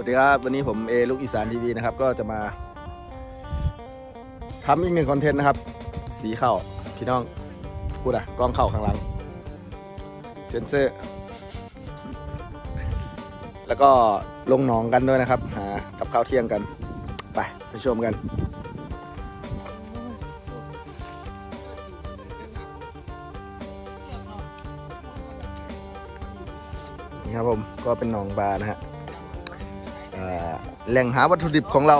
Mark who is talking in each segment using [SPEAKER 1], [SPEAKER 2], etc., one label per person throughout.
[SPEAKER 1] วัสดีครับ วันนี้ผมเอลูกอีสานทีวีนะครับ ก็จะมาทำอีกหนึ่งคอนเทนต์นะครับ สีเข้าพี่น้องพูดอะกล้องเข้าข้างหลัง เซนเซอร์ แล้วก็ลงหนองกันด้วยนะครับ หากับข้าวเที่ยงกัน ไปไปชมกันนี่ครับผมก็เป็นหนองปลานะฮะ แหล่งหาวัตถุดิบของเรา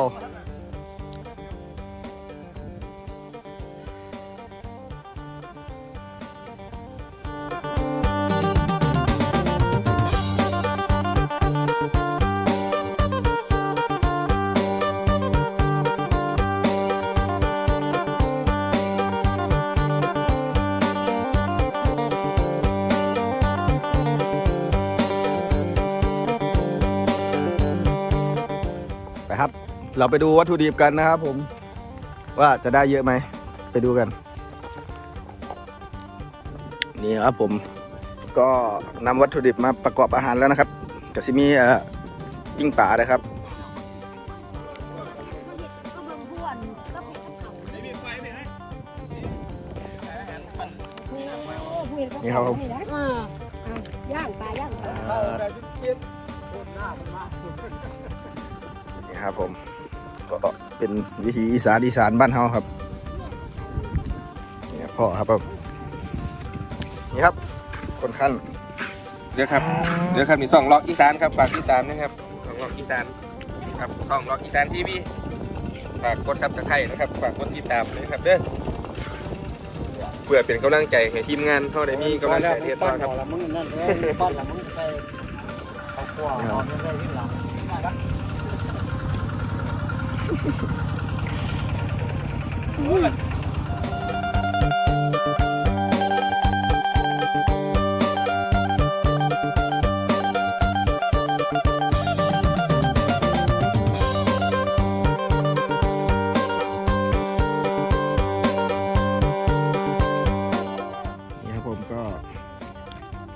[SPEAKER 1] เราไปดูวัตถุดิบกันนะครับผม ว่าจะได้เยอะไหม ไปดูกัน นี่ครับผม ก็นำวัตถุดิบมาประกอบอาหารแล้วนะครับกสิมีเอ่อปิ้งป่านะครับ นี่ครับผม
[SPEAKER 2] อ่าอะย่างปลาย่างปลา
[SPEAKER 1] เอ่อนี่ครับผม ก็เป็นวิธีอีสานอีสานบ้านเฮาครับนี่พ่อครับผมนี่ครับ คนขั้น
[SPEAKER 3] เดี๋ยวครับเดี๋ยวครับนี่สองล็อกอีสานครับฝากอีสานนะครับสองล็อกอีสานครับสองล็อกอีสานทีวีฝากกดซับสไครต์นะครับฝากกดติดตามเลยครับเด้อเพื่อเป็นกำลังใจให้ทีมงานเขาได้มีกำลังใจเทียต่อครับ
[SPEAKER 4] ละมึงนั่นเองบ้านละมึงใส่ข้าวคั่วหอมใส่ที่หลัง
[SPEAKER 1] นี่ครับผมก็ เป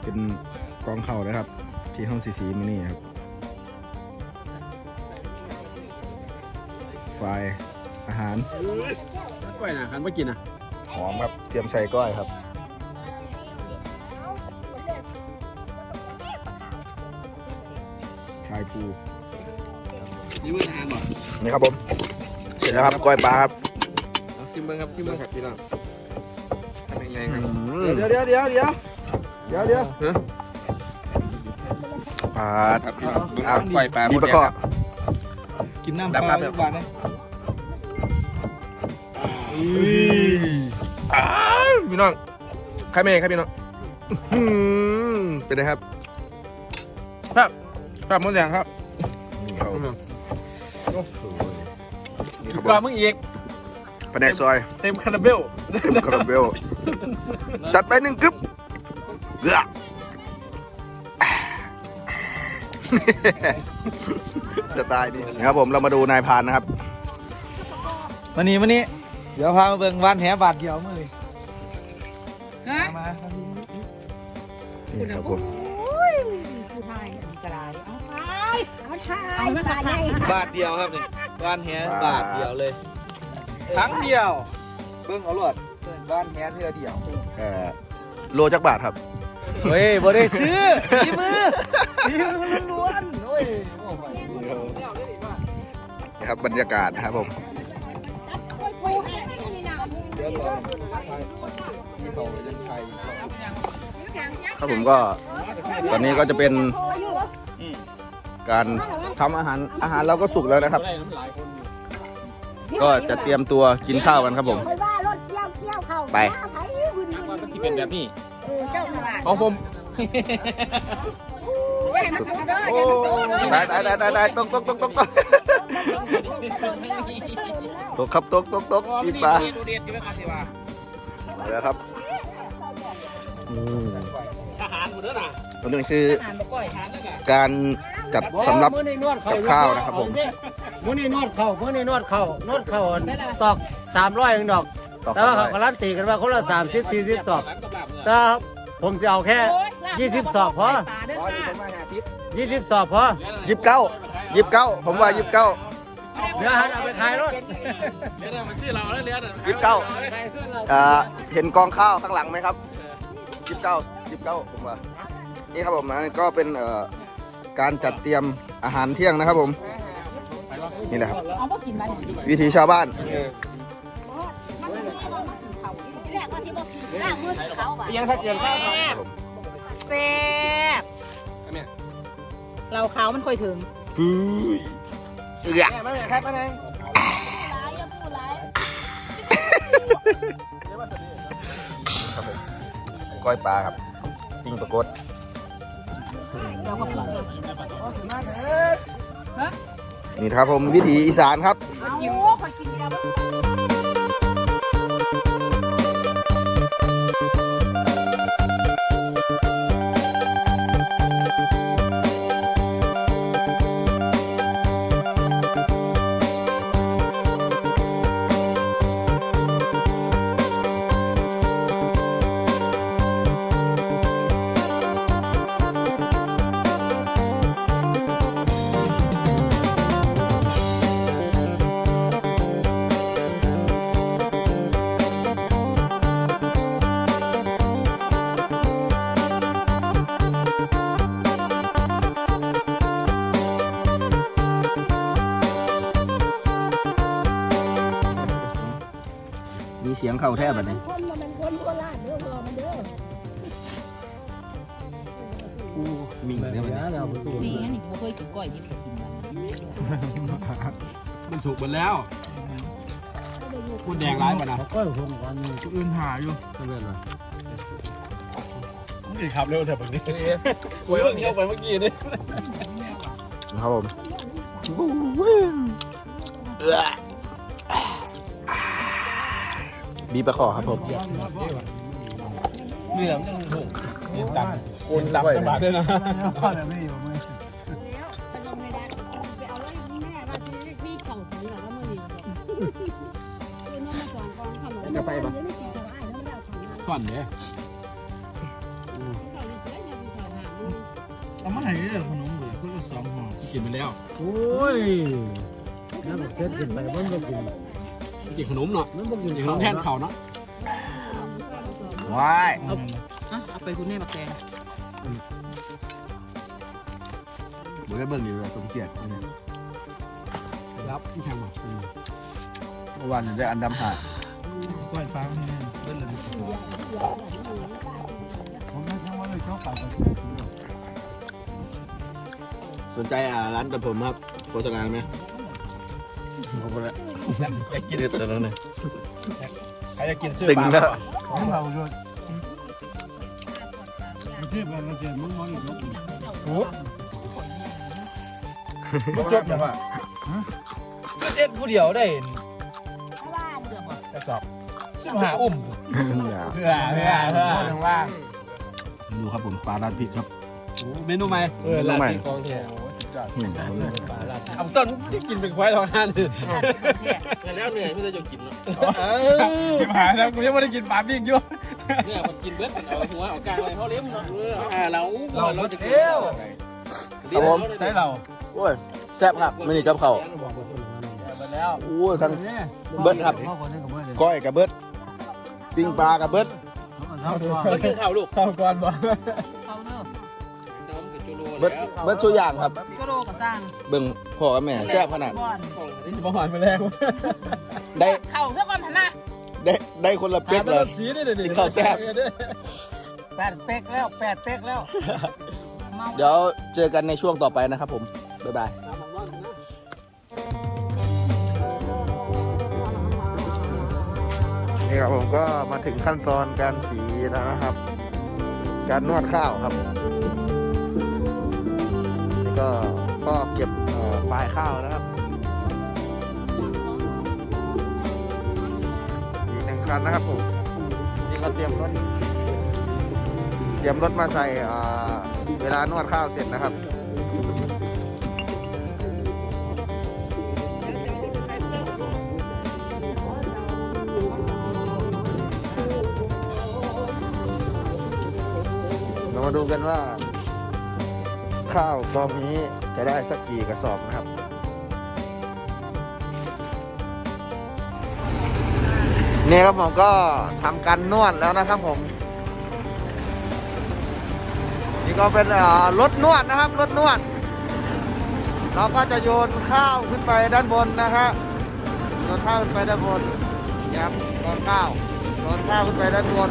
[SPEAKER 1] ็นกองเข่านะครับ ที่ห้องสีสีมินี่ครับ ไฟล์อาหาร
[SPEAKER 4] กล้วยนะคันไม่กินอะ
[SPEAKER 1] หอมครับเตรียมใส่ก้อยครับชายปู
[SPEAKER 3] นี่มือทานบ่
[SPEAKER 1] นี่ครับผมเสร็จแล้วครับก้อยปลาครับ
[SPEAKER 3] ซิมเบิ้งครับซิมเบิ้งครับพี่น้องเป็นไงครับ
[SPEAKER 1] เดี๋ยวเดี๋ยวเดี๋ยวเดี๋ยวเดี๋ยวเดี๋ยว
[SPEAKER 3] ฮะ
[SPEAKER 1] ปลา
[SPEAKER 3] ครับพี่น้องเบิ้ง
[SPEAKER 1] อ้าว
[SPEAKER 3] ปล่อยปลา
[SPEAKER 1] ดี
[SPEAKER 3] หมด
[SPEAKER 1] ประ
[SPEAKER 3] แด
[SPEAKER 1] ก
[SPEAKER 3] ง
[SPEAKER 1] อ
[SPEAKER 3] ครับ
[SPEAKER 4] กินน้ำ
[SPEAKER 3] ดับครับ
[SPEAKER 4] บาทนะ
[SPEAKER 3] อ้าวพี่น้องใครไม่ครับพี่น้อง
[SPEAKER 1] อืมเป็นไงครับ
[SPEAKER 3] ครับครับหมดแดงครับ
[SPEAKER 1] นี่ครับผมนี่ครับ
[SPEAKER 3] ปลา
[SPEAKER 1] ผม
[SPEAKER 3] มึงอีก
[SPEAKER 1] แผนกซอย
[SPEAKER 3] เต็มคาราเบล
[SPEAKER 1] เต็มคาราเบลจัดไปหนึ่งกึ๊บเกลือสไตล์นี่นะครับผมเรามาดูนายพรานนะครับ
[SPEAKER 4] วันนี้วันนี้ เดี๋ยวพามาเบิ่งวันแหบาทเดียวมื่อนี้
[SPEAKER 2] ฮะ
[SPEAKER 4] มา
[SPEAKER 1] นี่ครับผม
[SPEAKER 2] โอ้ยผู้ชายอันตรายเอาไปเอาชายปลาใหญ่
[SPEAKER 4] บาทเดียวครับนี่วันแหบาทเดียวเลยครั้งเดียวเบิ่งเอาลวดบ้านแหเทือเดียว
[SPEAKER 1] เอ่อโลจักบาทครับ
[SPEAKER 4] เฮ้ยบ่ได้ซื้อที่มือที่มือล้วนๆโอ้ยโอ้ย
[SPEAKER 1] นะครับบรรยากาศนะครับผม
[SPEAKER 2] ปูให้นี่ นะ
[SPEAKER 4] เดี๋ยวรอที่เขายังใช้
[SPEAKER 1] ครับผมก็ตอนนี้ก็จะเป็นการทำอาหารอาหารเราก็สุกแล้วนะครับ
[SPEAKER 4] ได้น้ำลายคนอยู่
[SPEAKER 1] ก็จะเตรียมตัวกินข้าวกันครับผม
[SPEAKER 2] ไปว่ารถเกี่ยวเกี่ยวเข้า
[SPEAKER 1] ไป
[SPEAKER 2] ไผบึนบึน
[SPEAKER 4] ว่าที่เป็นแบบนี้
[SPEAKER 2] เออเจ้าตลาด
[SPEAKER 3] ของผม
[SPEAKER 2] เว้ยมันกระเด้ออย่ามันโตเด้อ
[SPEAKER 1] ตายตายตายตายตายตกตกตกตก ตกตกครับตกตกตกปีปลา
[SPEAKER 4] ดูเด็ดอยู่ไหมครับสิว่า
[SPEAKER 1] มาแล้วครับอืม
[SPEAKER 4] ทหารหมดแล้วนะ
[SPEAKER 1] อันนี้คือ
[SPEAKER 4] ทหารมาก้อยทหารแล้วกัน
[SPEAKER 1] การจัดสำหรับ
[SPEAKER 4] มื้อนี้นวดเข่า
[SPEAKER 1] กับข้าวนะครับผม
[SPEAKER 4] มื้อนี้นวดเข่ามื้อนี้นวดเข่านวดเข่าตอกสามร้อยเองดอก
[SPEAKER 1] ตอก
[SPEAKER 4] แต่ว่า
[SPEAKER 1] สำห
[SPEAKER 4] เขา
[SPEAKER 1] รับ
[SPEAKER 4] การันตีกันว่าคนละสามสิบสี่สิบสอบแต่ผมจะเอาแค่ยี่สิบสอบพอยี่สิบสอบพอ
[SPEAKER 1] ยิบเก้ายี่สิบเก้าผมว่ายี่สิบเก้า
[SPEAKER 5] เดี๋ยวเอาไปถ่ายรถเดี๋ยวมันชื่อเราแล้วเดี๋ยว
[SPEAKER 1] ยี่สิบเก้าอ่าเห็นกองข้าวข้างหลังไหมครับยี่สิบเก้ายี่สิบเก้าผมว่านี่ครับผมนะก็เป็นเอ่อการจัดเตรียมอาหารเที่ยงนะครับผม นี่แหละครับ
[SPEAKER 2] เอาบ่กินมา
[SPEAKER 1] วิถีชาวบ้าน
[SPEAKER 6] แรกก็ที่บอกกินหน้ามือเขาบ่ะ
[SPEAKER 7] เตียงครับเตียงครับ
[SPEAKER 2] แซ่บเราเขามันค่อยถึง
[SPEAKER 1] ฟื้ย เอือก
[SPEAKER 7] แม่แม่ครับแม่
[SPEAKER 6] หลายอย่าพูดหลาย
[SPEAKER 1] ก้อยปลาครับปิ้งปลากด
[SPEAKER 2] เราก็ปรุง
[SPEAKER 1] นี่นะครับผมวิถีอีสานครับ
[SPEAKER 2] เอาค่อยกินเดียว
[SPEAKER 1] มีเสียง เข้าแทบนี้
[SPEAKER 6] คนมันเป็นคนโบราณเด้อพ่อมันเด้อ
[SPEAKER 1] มีเนี่ยมัน
[SPEAKER 2] นี่อันนี้บ่เคยกินก้อยนี่กินมัน
[SPEAKER 5] มันสุกหมดแล้วพูดแดงร้ายป่ะนะ
[SPEAKER 8] ก็คงวัน
[SPEAKER 5] ชุดอื่นหาอยู่
[SPEAKER 8] ไม่เป็นไร
[SPEAKER 5] นี่ขับเร็วแต่แบบนี้กวยมันเที่ยวไปเมื่อกี้นี่
[SPEAKER 1] ครับผม บีบปลาขอครับผม
[SPEAKER 5] เนื้อมันยังถูกนี่ดำโกนดำจังหวะด้วยนะ
[SPEAKER 8] พ่อเนี่ยไม่อยู่ไม่
[SPEAKER 6] แล้วไปลงในร้านไปเอาเลยแม่ว่าที่พี่เก่าถึงแล้วมื้อนี้คือน้องมาสอนกองขนมจะไปบ่ไม่กินสบายแล้วไม่ได้ของ
[SPEAKER 5] ส่วนเนี่ย
[SPEAKER 8] เอามาไหนเนี่ยขนมเลยคนละสองห่อ
[SPEAKER 5] กินไปแล้ว
[SPEAKER 8] โอ้ยแล้วแบบเซ็ตกินไปมันก็กิน
[SPEAKER 5] กินขนมเนาะ
[SPEAKER 8] มันก็กิน
[SPEAKER 5] กินขนมแทนเขาเนาะ
[SPEAKER 1] ว้าย
[SPEAKER 2] อะเอาไปคุณแม่บักแตง
[SPEAKER 1] บุได้เบิ่งอยู่เลยสมเกียรติ
[SPEAKER 5] รับที่ทางมา
[SPEAKER 1] เมื่อวานได้อันดำหา
[SPEAKER 8] ก้อยฟ้าเนี่ยเล่นเลยผมไม่ใช่ว่าเลยชอบเก่ากับ
[SPEAKER 1] สนใจอ่าร้านตัดผมครับโฆษณาไหม
[SPEAKER 5] ผมไปแล้ว อยากกิน
[SPEAKER 1] นี่ตัวนั้นเลย
[SPEAKER 5] ใครจะกินซื้อ
[SPEAKER 1] ตึง
[SPEAKER 5] ปลา
[SPEAKER 1] แล้ว
[SPEAKER 8] ของเราด้วยที่เป็นเราเจอมึงมองอีกลูก
[SPEAKER 5] มันจบแบบว่าเอ็ดผู้เดียวได้กระสอบชิมหาอุ้มเพื่อเพื่อเพื่อทางล่าง
[SPEAKER 1] ดูครับผมปลาราดพริกครับ
[SPEAKER 5] เมนูใหม่เออ
[SPEAKER 1] เมนูใหม่
[SPEAKER 5] กองแท้
[SPEAKER 1] อืม
[SPEAKER 5] เอาต้นที่กินเป็นควายทองห้านเลยแล้วเหนื่อยไม่ได้จะกินเนาะชิมหาแล้วกูยังไม่ได้กินปลาปิ้งอยู่
[SPEAKER 9] เนี่ยมันกินเบิดเอาหัวเอากลางอะไรเขาเลี้ยงเนาะเอออ่าเราเราจะกิน
[SPEAKER 1] ครับผม
[SPEAKER 5] ใส่เรา
[SPEAKER 1] โอ้ยแซ่บครับไม่นี่กับเขาว
[SPEAKER 5] ไปแล้ว
[SPEAKER 1] โอ้ยทั้งเบิดครับ
[SPEAKER 8] พ่อคนนี้กับเบิร์ด
[SPEAKER 1] ก้อยกับเบิดปิ้งปลากับเบิด
[SPEAKER 8] เขาตัว
[SPEAKER 9] มากินข้าวลูก
[SPEAKER 5] เข้าก่อนบ่
[SPEAKER 9] บจูโร่
[SPEAKER 1] เบิด
[SPEAKER 9] แล้ว
[SPEAKER 1] เบิดทุกอย่างครับ
[SPEAKER 2] ก็โลกับสร้าง
[SPEAKER 1] เบิ่งพ่อกับแม่แซ่บขนาด
[SPEAKER 2] ก่อน
[SPEAKER 9] ของอันนี้
[SPEAKER 5] บ่หวานไปแล้ว
[SPEAKER 1] ได้
[SPEAKER 2] เข้าซะก่อนพะนะ
[SPEAKER 1] ได้ได้คนละเป็ดเลย
[SPEAKER 5] สีนี่เดี๋ยว
[SPEAKER 1] กินข้าวแซ่บ
[SPEAKER 8] แปดเป๊กแล้วแปดเป๊กแล้ว
[SPEAKER 2] เมา
[SPEAKER 1] เดี๋ยวเจอกันในช่วงต่อไปนะครับผม บ๊ายบาย นี่ครับผมก็มาถึงขั้นตอนการสีแล้วนะครับ การนวดข้าวครับนี่ ก็ก็เก็บปลายข้าวนะครับอีกหนึ่งคันนะครับผมนี่ก็เตรียมรถเตรียมรถมาใส่เอ่อเวลานวดข้าวเสร็จนะครับเรามาดูกันว่า ข้าวกองนี้จะได้สักกี่กระสอบนะครับ นี่ครับผมก็ทำการนวดแล้วนะครับผม นี่ก็เป็นรถนวดนะครับรถนวด เราก็จะโยนข้าวขึ้นไปด้านบนนะฮะโยนข้าวขึ้นไปด้านบนครับโยนข้าวโยนข้าวขึ้นไปด้านบน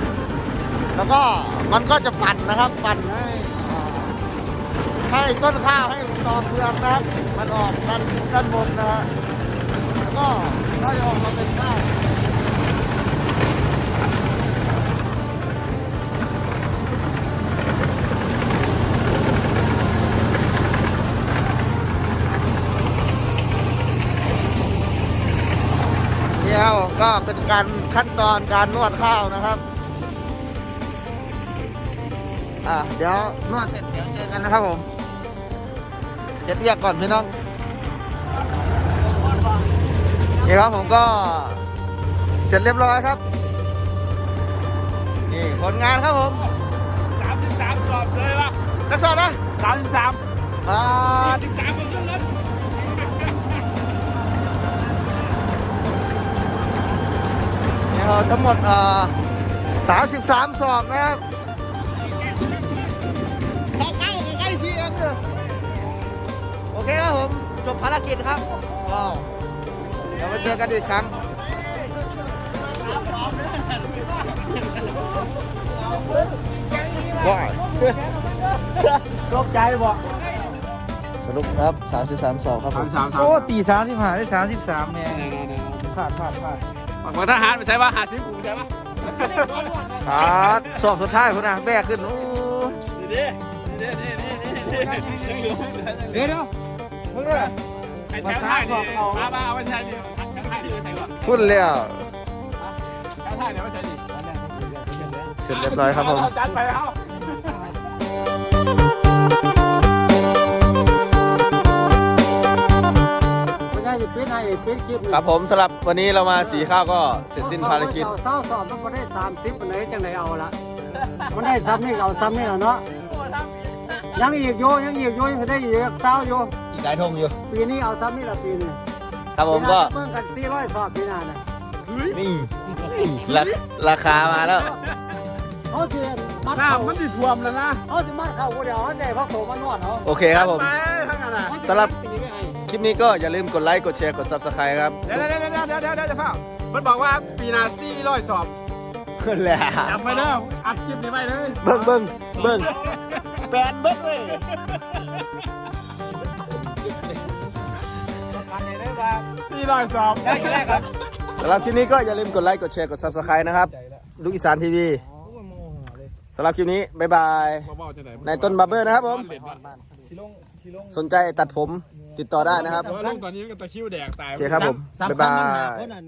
[SPEAKER 1] แล้วก็มันก็จะปั่นนะครับปั่นให้ ให้ต้นข้าวให้ตอเปลือกนะครับมันออกด้านด้านบนนะฮะแล้วก็ก็จะออกมาเป็นข้าวนี่ครับผมก็เป็นการขั้นตอนการนวดข้าวนะครับ อะเดี๋ยวนวดเสร็จเดี๋ยวเจอกันนะครับผม เย็ดเรียกก่อนพี่น้องนี่ครับผมก็เสร็จเรียบร้อยครับ นี่ผลงานครับผม
[SPEAKER 5] สามสิบสามสอบเลยวะ
[SPEAKER 1] นักสอนนะ
[SPEAKER 5] สามสิบสาม
[SPEAKER 1] มา
[SPEAKER 5] สิบสามคนขึ้นรถ
[SPEAKER 1] นี่เราทั้งหมดเอ่อสามสิบสามสอบนะครับ เคครับผมจบภารกิจครับว้าวเดี๋ยวมาเจอกันอีกครั้งว้าวตกใจบ่สรุปครับ33สอบครับผม
[SPEAKER 5] สามสาม
[SPEAKER 4] โอ้ตีสามสิบห้าได้สามสิบสามเนี่ยพลาดพลาดพลาด
[SPEAKER 5] ฝั่งทหารไม่ใช่ป่ะหาซื้อปุ๋ยใช่ป่ะ
[SPEAKER 1] ครับสอบสุดท้ายพุ่นนะแบกขึ้นโอ้
[SPEAKER 5] ดีดีดีดีดีดี
[SPEAKER 4] เดี๋ยวเดี๋ยว มึงด้วย
[SPEAKER 5] ไอ้แถวท้ายนี่มามาเอาไปใช้ดิแถวท้ายที่ไหนวะ
[SPEAKER 1] พุ่นแล้ว
[SPEAKER 5] แถวท้ายเนี่ยไม่ใช่ดิ
[SPEAKER 1] เสร็จเรียบร้อยครับผม
[SPEAKER 5] จัดไปแล้ว
[SPEAKER 8] ไม่ใช่สิเป็นไอ้เป็นคลิป
[SPEAKER 1] ครับผมสำหรับวันนี้เรามาสีข้าวก็เสร็จสิ้นภารกิจ
[SPEAKER 8] เศร้าสอบมันก็ได้สามสิบมันไหนจังไหนเอาละมันได้ซ้ำนี่เอาซ้ำนี่แล้วเนาะยังอีกโยยังอีกโยยังจะได้อีกเศร้าโย
[SPEAKER 1] อีก หลายทงอยู่
[SPEAKER 8] ปีนี้เอาซ้ำนี่ละปีนี้
[SPEAKER 1] ครับผมก็
[SPEAKER 8] เพิ่งกันสี่ร้อยสอบปีหน้านะ
[SPEAKER 1] นี่ราราคามาแล้ว
[SPEAKER 8] เขาสิมัด
[SPEAKER 5] น้ำ
[SPEAKER 8] เขา
[SPEAKER 5] มันติดท่วมแล้วนะ
[SPEAKER 8] เขาสิมัดเขาคนเดียวเขาใจพักโถมานวดเขา
[SPEAKER 1] โอเคครับผม
[SPEAKER 5] ไปทั้งนั้นอะ
[SPEAKER 1] สำหรับ
[SPEAKER 8] ปีไม่ให้
[SPEAKER 1] คลิปนี้ก็อย่าลืมกดไลค์กดแชร์กด subscribe ครับ
[SPEAKER 5] เดี๋ยวเดี๋ยวเดี๋ยวเดี๋ยวเดี๋ยวเดี๋ยวจะเฝ้ามันบอกว่าปีนาซี่ร้อยสอบ
[SPEAKER 1] ขึ้นแล้ว
[SPEAKER 5] จำไว้เด้ออัดคลิปนี้ไว้เลย
[SPEAKER 1] เบิ้งเบิ้งเบิ้งแปดเบิ้งเลย
[SPEAKER 5] ซี่ร้อยสอบได้แรกครับ
[SPEAKER 1] สำหรับคลิปนี้ก็อย่าลืมกดไลค์กดแชร์กด subscribe นะครับลูกอีสานทีวีสำหรับคลิปนี้บ๊ายบายในต้นบับเบอร์นะครับผมสนใจตัดผมติดต่อได้นะครับ
[SPEAKER 5] แต่ว่าลูกตอนนี้ก็ตะคริวแดกตาย
[SPEAKER 1] โอเคครับผมบ๊ายบาย
[SPEAKER 8] คนนั้น